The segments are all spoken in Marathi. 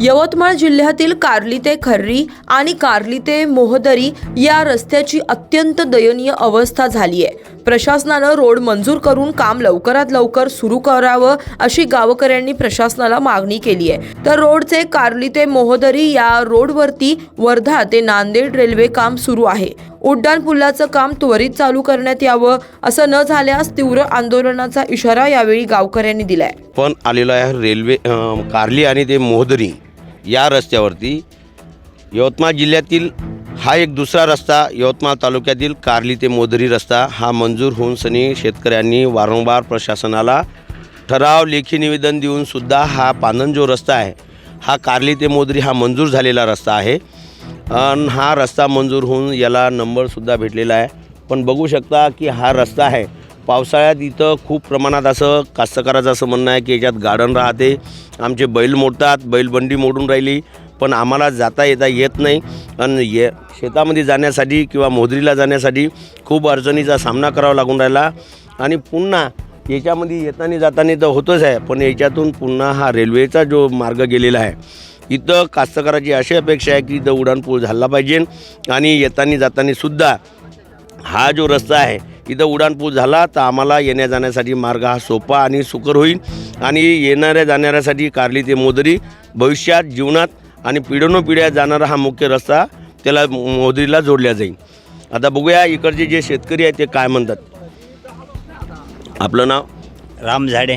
यवतमाळ जिल्ह्यातील कार्ली ते खर्री आणि कार्ली ते मोहदरी या रस्त्याची अत्यंत दयनीय अवस्था झाली आहे. प्रशासनानं रोड मंजूर करून काम लवकरात लवकर सुरू करावं अशी गावकऱ्यांनी प्रशासनाला मागणी केली आहे. तर रोडचे कार्ली ते मोहदरी या रोडवरती वर्धा ते नांदेड रेल्वे काम सुरू आहे. उड्डाण पुलाचं काम त्वरित चालू करण्यात यावं असं न झाल्यास तीव्र आंदोलनाचा इशारा यावेळी गावकऱ्यांनी दिलाय. पण आलेला आहे रेल्वे कार्ली आणि ते मोहदरी. या रस्त्यावरती यवतमाळ जिल्ह्यातील हा एक दुसरा रस्ता यवतमाळ तालुक्यातील कार्ली ते मोदरी रस्ता हा मंजूर होऊन सनी शेतकऱ्यांनी वारंवार प्रशासनाला ठराव लेखी निवेदन देऊन सुद्धा हा पानन जो रस्ता आहे हा कार्ली ते मोदरी हा मंजूर झालेला रस्ता आहे. अन हा रस्ता मंजूर होऊन याला नंबरसुद्धा भेटलेला आहे. पण बघू शकता की हा रस्ता आहे पावसाळ्यात इथं खूप प्रमाणात असं कास्तकाराचं असं म्हणणं आहे की याच्यात गार्डन राहते. आमचे बैल मोडतात बैलबंडी मोडून राहिली पण आम्हाला जाता येता येत नाही. आणि ये शेतामध्ये जाण्यासाठी किंवा मोदरीला जाण्यासाठी खूप अडचणीचा सामना करावा लागून राहिला. आणि पुन्हा याच्यामध्ये येताना जाताना तर होतच आहे पण याच्यातून पुन्हा हा रेल्वेचा जो मार्ग गेलेला आहे इथं कास्तकाराची अशी अपेक्षा आहे की इथं उड्डाणपूल झाला पाहिजे. आणि येताना जाताना सुद्धा हा जो रस्ता आहे इथं उड्डाणपूल झाला तर आम्हाला येण्या जाण्यासाठी मार्ग हा सोपा आणि सुकर होईल. आणि येणाऱ्या जाणाऱ्यासाठी कार्ली ते मोदरी भविष्यात जीवनात आणि पिढ्यानपिढ्या जाणारा हा मुख्य रस्ता त्याला मोदरीला जोडल्या जाईल. आता बघूया इकडचे जे शेतकरी आहेत ते काय म्हणतात. आपलं नाव? राम झाडे.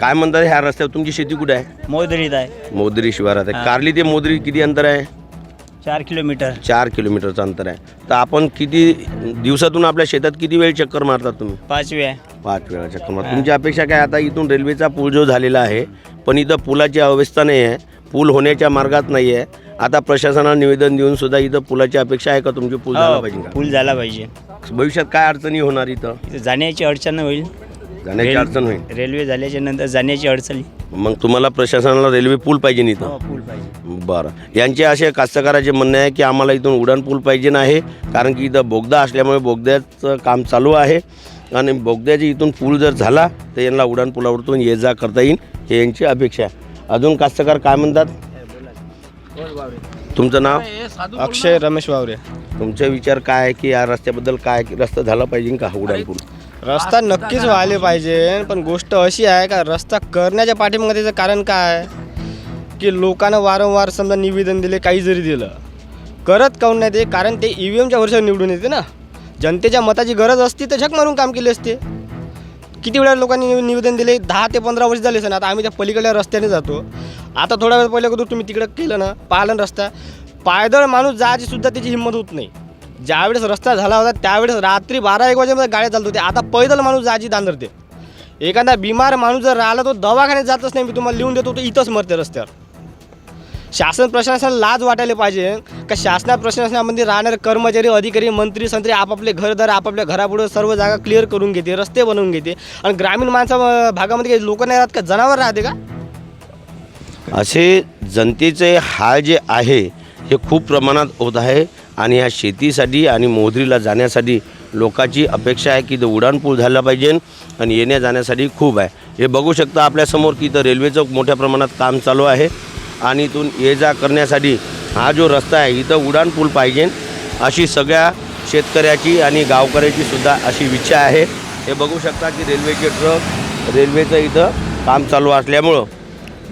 काय म्हणतात ह्या रस्त्यावर? तुमची शेती कुठे आहे? मोदरीत आहे. मोदरी शिवारात आहे. कार्ली ते मोदरी किती अंतर आहे? चार किलोमीटर. चार किलोमीटरचं अंतर आहे. तर आपण किती दिवसातून आपल्या शेतात किती वेळ चक्कर मारतात तुम्ही? पाचवी आहे पाच वेळा चक्कर मारतात. तुमची अपेक्षा काय? आता इथून रेल्वेचा पूल जो झालेला आहे पण इथं पुलाची अवस्था नाही आहे. पूल होण्याच्या मार्गात नाही आहे. आता प्रशासनाला निवेदन देऊन सुद्धा इथं पुलाची अपेक्षा आहे का? तुमची पूल झाला हो, पाहिजे का? पूल झाला पाहिजे. भविष्यात काय अडचणी होणार इथं इथं? जाण्याची अडचण होईल. जाण्याची रेल- अडचण होईल. रेल्वे झाल्याच्यानंतर जाण्याची अडचण मग तुम्हाला प्रशासनाला रेल्वे पूल पाहिजे हो इथं? पूल पाहिजे. बरं. यांचे असे कास्तकाराचे म्हणणे आहे की आम्हाला इथून उड्डाण पूल पाहिजे आहे कारण की इथं बोगदा असल्यामुळे बोगद्याचं काम चालू आहे. आणि बोगद्याचे इथून पूल जर झाला तर यांना उड्डाण पुलावरतून ये जा करता येईल हे यांची अपेक्षा आहे. अजून कास्तकार काय म्हणतात? तुमचं नाव? अक्षय रमेश वावरे. तुमचे विचार काय आहे की या रस्त्याबद्दल काय की रस्ता झाला पाहिजे का उड्डाण पूल? रस्ता नक्कीच व्हायला पाहिजे. पण गोष्ट अशी आहे का रस्ता करण्याच्या पाठीमागे त्याचं कारण काय? की लोकांना वारंवार समजा निवेदन दिले काही जरी दिलं करत काऊन नाही ते? कारण ते ई व्ही एमच्या वर्षावर निवडून येते ना. जनतेच्या मताची गरज असती तर झक मारून काम केले असते. किती वेळा लोकांनी निवे- निवेदन दिले? दहा ते पंधरा वर्ष झाले सण. आता आम्ही त्या पलीकडल्या रस्त्याने जातो. आता थोडा वेळ पहिले अगोदर तुम्ही तिकडं केलं ना पाहिलं रस्ता. पायदळ माणूस जायची सुद्धा त्याची हिंमत होत नाही. ज्यावेळेस रस्ता झाला होता त्यावेळेस रात्री बारा एक वाजेपर्यंत गाड्या चालत होत्या. आता पैदल माणूस जायची दांदरते एखादा बिमार माणूस जर राहिला तो दवाखान्यात जातच नाही. मी तुम्हाला लिहून देतो तो इथंच मरते रस्त्यावर. शासन प्रशासनाला लाज वाटायला पाहिजे. का शासना प्रशासनामध्ये राहणारे कर्मचारी अधिकारी मंत्री संत्री आपापले घरदार आपापल्या घरापुढं सर्व जागा क्लिअर करून घेते रस्ते बनवून घेते. आणि ग्रामीण माणसा भागामध्ये काही लोक नाही राहत का? जनावर राहते का? असे जनतेचे हाल जे आहे हे खूप प्रमाणात होत आहे. आणि ह्या शेतीसाठी आणि मोहरीला जाण्यासाठी लोकांची अपेक्षा आहे की तो उड्डाणपूल झाला पाहिजे आणि येण्या जाण्यासाठी खूप आहे. हे बघू शकता आपल्यासमोर की इथं रेल्वेचं मोठ्या प्रमाणात काम चालू आहे आणि इथून ये जा करण्यासाठी हा जो रस्ता आहे इथं उड्डाणपूल पाहिजे अशी सगळ्या शेतकऱ्याची आणि गावकऱ्याची सुद्धा अशी इच्छा आहे. हे बघू शकता की रेल्वेचे ट्रक रेल्वेचं इथं काम चालू असल्यामुळं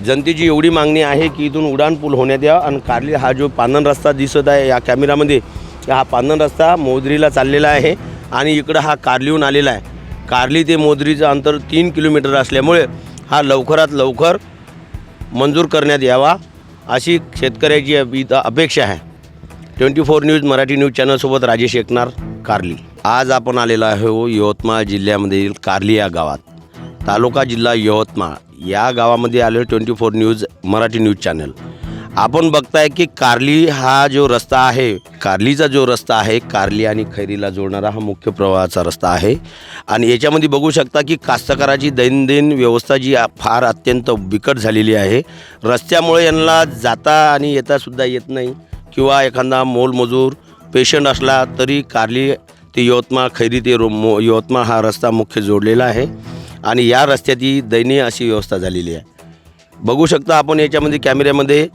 जनतेची एवढी मागणी आहे की इथून उडान पूल होण्यात यावा आणि कार्ली हा जो पानन रस्ता दिसत आहे या कॅमेरामध्ये हा पानन रस्ता मोदरीला चाललेला आहे आणि इकडं हा कार्लीहून आलेला आहे. कार्ली ते मोदरीचं अंतर तीन किलोमीटर असल्यामुळे हा लवकरात लवकर मंजूर करण्यात यावा अशी शेतकऱ्याची इथं अपेक्षा आहे. Twenty four news Marathi news चॅनलसोबत Rajesh एकनार कार्ली. आज आपण आलेलो आहे हो यवतमाळ जिल्ह्यामधील कार्ली या गावात. तालुका जिल्हा यवतमाळ या गावामध्ये आलो twenty four news Marathi news channel. आपण बघताय की कार्ली हा जो रस्ता आहे कार्लीचा जो रस्ता आहे कार्ली आणि खैरीला जोडणारा हा मुख्य प्रवाहाचा रस्ता आहे. आणि याच्यामध्ये बघू शकता की कास्तकाराची दैनंदिन व्यवस्था जी फार अत्यंत बिकट झालेली आहे. रस्त्यामुळे यांना जाता आणि येतासुद्धा येत नाही किंवा एखादा मोलमजूर पेशंट असला तरी कार्ली ते यवतमाळ खैरी ते रो मो यवतमाळ हा रस्ता मुख्य जोडलेला आहे. आणि या रस्त्यात ही दयनीय अशी व्यवस्था झालेली आहे. बघू शकता आपण याच्यामध्ये कॅमेऱ्यामध्ये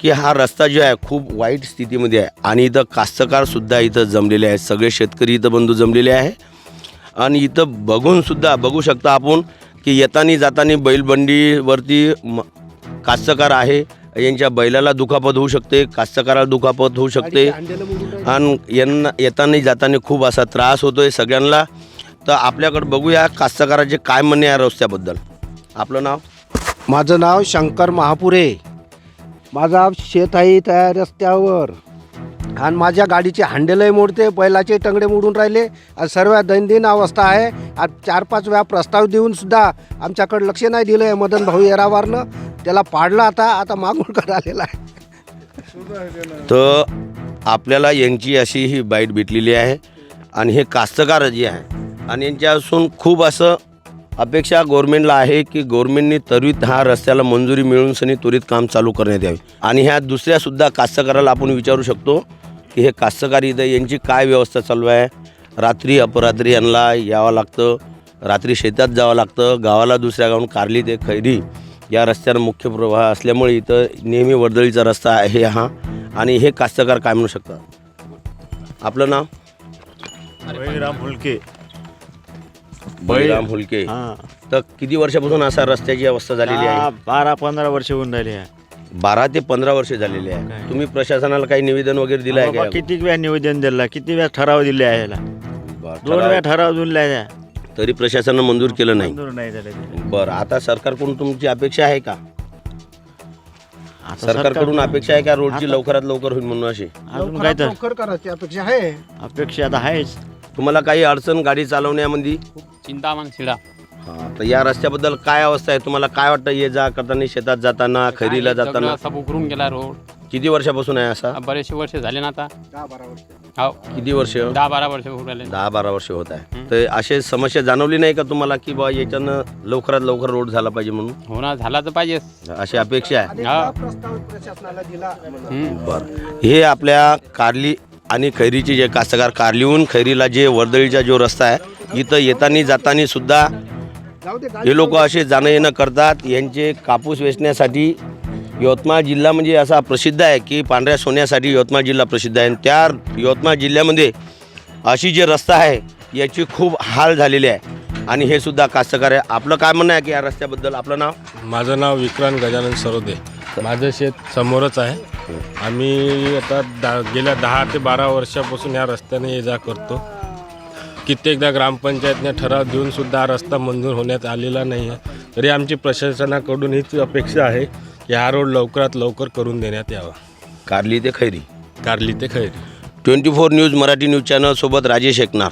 की हा रस्ता जो आहे खूप वाईट स्थितीमध्ये आहे. आणि इथं कास्तकारसुद्धा इथं जमलेले आहेत. सगळे शेतकरी इथं बंधू जमलेले आहे. आणि इथं बघूनसुद्धा बघू शकता आपण की येतानी जातानी बैलबंडीवरती म कास्तकार आहे. यांच्या बैलाला दुखापत होऊ शकते कास्तकाराला दुखापत होऊ शकते. आणि यांना येताना जाताना खूप असा त्रास होतो आहे सगळ्यांना. तर आपल्याकडे बघूया कास्तकाराचे काय म्हणणे आहे रस्त्याबद्दल. आपलं नाव? माझं नाव शंकर महापुरे. माझा शेत आहे त्या रस्त्यावर. आणि माझ्या गाडीचे हांडेलही मोडते बैलाचे टंगडे मोडून राहिले. आणि सर्व दैनंदिन अवस्था आहे. आज चार पाच वेळा प्रस्ताव देऊन सुद्धा आमच्याकडे लक्ष नाही दिलं आहे मदन भाऊ येरावारनं. त्याला पाडलं आता आता मागून आलेला आहे. तर आपल्याला यांची अशी ही बाईट भेटलेली आहे. आणि हे कास्तकार जे आहे आणि यांच्यापासून खूप असं अपेक्षा गव्हर्मेंटला आहे की गव्हर्मेंटनी त्वरित हा रस्त्याला मंजुरी मिळून सनी त्वरित काम चालू करण्यात यावे. आणि ह्या दुसऱ्यासुद्धा कास्तकाराला आपण विचारू शकतो की हे कास्तकार इथं यांची काय व्यवस्था चालू आहे? रात्री अपरात्री यांना यावं लागतं. रात्री शेतात जावं लागतं. गावाला दुसऱ्या गावून कारली ते खैरी या रस्त्यावर मुख्य प्रवाह असल्यामुळे इथं नेहमी वर्दळीचा रस्ता आहे हा. आणि हे कास्तकार काय म्हणू शकतात? आपलं नाव? बळीराम फुलके. बळीराम हुलके हा. तर किती वर्षापासून असा रस्त्याची अवस्था झालेली हा, आहे बारा पंधरा वर्ष होऊन राहिले आहे. बारा ते पंधरा वर्ष झालेली आहे? तुम्ही प्रशासनाला काही निवेदन वगैरे दिलं आहे बाबा का? किती वेळा निवेदन दिलं? किती वेळा ठराव दिले आहे याला? बरं, दोन वेळा ठराव- दिले आहे. तरी प्रशासनानं मंजूर केलं नाही. मंजूर नाही झाले. ते. बरं आता सरकारकडून तुमची अपेक्षा आहे का? आता सरकारकडून सरकार- अपेक्षा आहे का रोडची लवकरात लवकर होईल म्हणून अशी? अजून काय तर लवकर करायची अपेक्षा आहे. अपेक्षा आता आहेच. तुम्हाला काही अडचण गाडी चालवण्यामध्ये? चिंतामण शिडा. हा, तर या रस्त्याबद्दल काय अवस्था आहे? तुम्हाला काय वाटतं? ये जा करताना शेतात जाताना खैरीला जाताना. सब उकरून गेला रोड. किती वर्षापासून आहे असा? बरेचसे वर्ष झाले ना आता. दहा बारा वर्ष. हो. किती वर्ष? दहा बारा वर्ष होऊन राहिले. दहा बारा वर्ष होत आहे. तर असे समस्या जाणवली नाही का तुम्हाला की बा याच्यानं लवकरात लवकर रोड झाला पाहिजे म्हणून? होणार झाला तर पाहिजेच अशी अपेक्षा आहे. अनेकदा प्रस्ताव प्रशासनाला दिला. हम्म. बरं. हे आपल्या कारली आणि खैरीचे जे कास्तकार कारलीहून खैरीला जे वर्दळीचा जो रस्ता आहे इथं येताना जातानी सुद्धा हे लोक असे जाणं येणं करतात. यांचे कापूस वेचण्यासाठी यवतमाळ जिल्हा म्हणजे असा प्रसिद्ध आहे की पांढऱ्या सोन्यासाठी यवतमाळ जिल्हा प्रसिद्ध आहे. आणि त्या यवतमाळ जिल्ह्यामध्ये अशी जे रस्ता आहे याची खूप हाल झालेली आहे. आणि हे सुद्धा कास्तकार आहे. आपलं काय म्हणणं आहे की या रस्त्याबद्दल? आपलं नाव? माझं नाव विक्रांत गजानन सरोदे. माझं शेत समोरच आहे. आम्ही आता दा गेल्या दहा ते बारा वर्षापासून या रस्त्याने ये जा करतो. कित्येकदा ग्रामपंचायतने ठराव देऊन सुद्धा हा रस्ता मंजूर होण्यात आलेला नाही आहे. तरी आमची प्रशासनाकडून हीच अपेक्षा आहे की हा रोड लवकरात लवकर करून देण्यात यावा. कारली ते खैरी. कारली ते Khairi. Twenty four news Marathi news channel सोबत राजेश एकनार